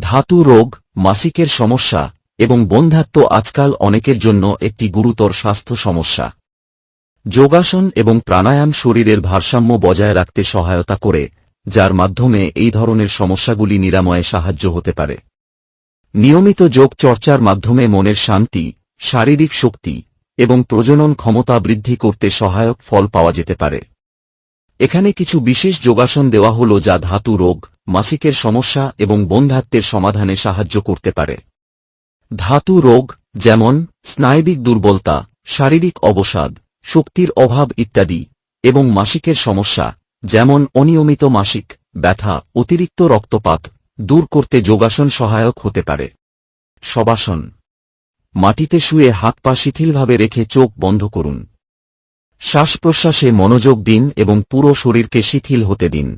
ধাতু রোগ, মাসিকের সমস্যা, এবং বন্ধাত্ব আজকাল অনেকের জন্য একটি গুরুতর স্বাস্থ্য সমস্যা। যোগাসন এবং প্রাণায়াম শরীরের ভারসাম্য বজায় রাখতে সহায়তা করে, যার মাধ্যমে এই ধরনের সমস্যাগুলি নিরাময়ে সাহায্য হতে পারে। নিয়মিত যোগ চর্চার মাধ্যমে মনের শান্তি, শারীরিক শক্তি, এবং প্রজনন ক্ষমতা বৃদ্ধি করতে সহায়ক ফল পাওয়া যেতে পারে। এখানে কিছু বিশেষ যোগাসন দেওয়া হল যা ধাতু রোগ মাসিকের সমস্যা এবং বন্ধাত্বের সমাধানে সাহায্য করতে পারে। ধাতু রোগ, যেমন স্নায়বিক দুর্বলতা, শারীরিক অবসাদ, শক্তির অভাব ইত্যাদি, এবং মাসিকের সমস্যা, যেমন অনিয়মিত মাসিক ব্যথা, অতিরিক্ত রক্তপাত, দূর করতে যোগাসন সহায়ক হতে পারে। সবাসন মাটিতে শুয়ে হাত পা শিথিলভাবে রেখে চোখ বন্ধ করুন। শ্বাস প্রশ্বাসে মনোযোগ দিন এবং পুরো শরীরকে শিথিল হতে দিন।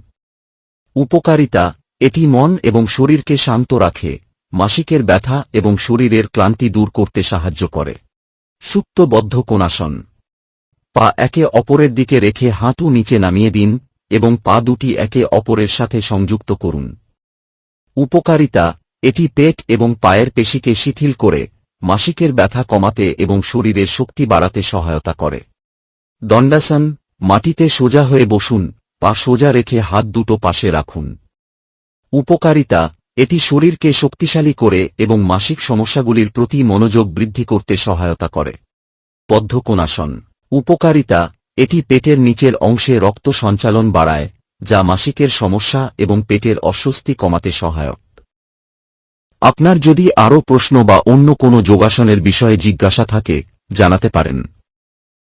উপকারিতা, এটি মন এবং শরীরকে শান্ত রাখে, মাসিকের ব্যথা এবং শরীরের ক্লান্তি দূর করতে সাহায্য করে। সুপ্তবদ্ধ কোনাসন পা একে অপরের দিকে রেখে হাঁটু নিচে নামিয়ে দিন এবং পা দুটি একে অপরের সাথে সংযুক্ত করুন। উপকারিতা, এটি পেট এবং পায়ের পেশিকে শিথিল করে, মাসিকের ব্যথা কমাতে এবং শরীরের শক্তি বাড়াতে সহায়তা করে। দণ্ডাসন, মাটিতে সোজা হয়ে বসুন পা সোজা রেখে হাত দুটো পাশে রাখুন। উপকারিতা, এটি শরীরকে শক্তিশালী করে এবং মাসিক সমস্যাগুলির প্রতি মনোযোগ বৃদ্ধি করতে সহায়তা করে। পদ্মকোণাসন উপকারিতা, এটি পেটের নিচের অংশে রক্ত সঞ্চালন বাড়ায়, যা মাসিকের সমস্যা এবং পেটের অস্বস্তি কমাতে সহায়ক। আপনার যদি আরও প্রশ্ন বা অন্য কোনো যোগাসনের বিষয়ে জিজ্ঞাসা থাকে, জানাতে পারেন।